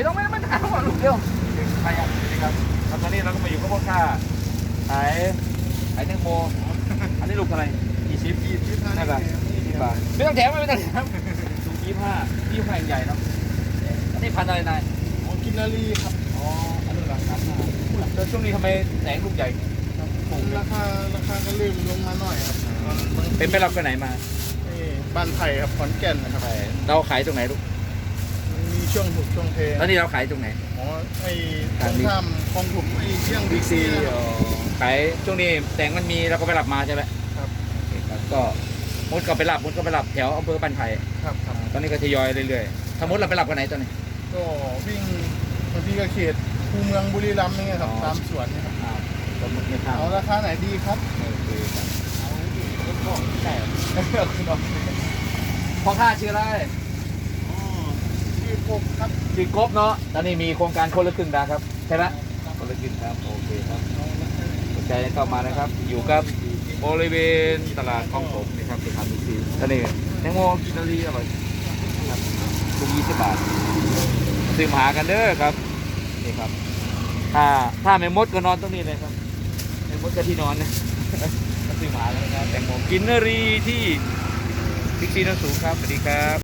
ไม่ต้องไม่ต้องไม่ต้องหาลูกเดียวใครอะนี่ครับแล้วตอนนี้เราก็มาอยู่กับพ่อค้าขายขายแตงโมอันนี้ลูกอะไรกี่ชิปยี่สิบห้าได้ป่ะยี่สิบบาทไม่ต้องแถมไม่ต้องแถมลูกยี่ห้ายี่ห้าใหญ่เนาะอันนี้พันธุ์อะไรนายของกินนารีครับอ๋ออันนี้ราคาแล้วช่วงนี้ทำไมแสงลูกใหญ่ผมราคาราคาก็ลืมลงมาหน่อยครับมันเป็นไปรับไปไหนมาเอ้บ้านไผ่ครับขอนแก่นนะครับเราขายตรงไหนลูกมันมี ช่วงถูกช่วงเทแล้วนี่เราขายตรงไหน อ๋อไอ้ตรงข้ามคลองถมไอ้เชี่ยงบิ๊กซีนะครับขายช่วงนี้แสงมันมีเราก็ไปรับมาใช่ไหมครับโอเคครับก็มดก็ไปรับมดก็ไปรับแถวอำเภอปันไผ่ครับครับตอนนี้ก็ทยอยเรื่อยๆถ้ามดเราไปรับกันไหนตอนนี้ ก็วิ่งบางทีก็เขตคูเมืองบุรีรัมย์นี่ไงครับอ๋อตามสวนนะครับอ้าวตมดไม่ข้าวเอาราคาไหนดีครับโอเคครับเอาลูกพ่อใช่คุณน้องพ่อข้าชื่ออะไรอ๋อ กบครับชื่กบเนาะตอนนี้มีโครงการคนละครึ่งนะครับ ใช่ไหมคนละครึ่งครับ โอเคครับสนใจเข้ามานะครับ อยู่กับบริเวณตลาดคลองถมนะครับที่ทำทุกทีท่านนี่แตงโมกินนารีอร่อยครับทุกยี่สิบบาทซื้อมาหากันเด้อครับ นี่ครับ ถ้าถ้าไม่มดก็นอนตรงนี้เลยครับไม่มดก็ที่นอนนะซื้อมาแล้วนะครับแตงโมกินนารีที่บิ๊กซีนนสูงครับ สวัสดีครับ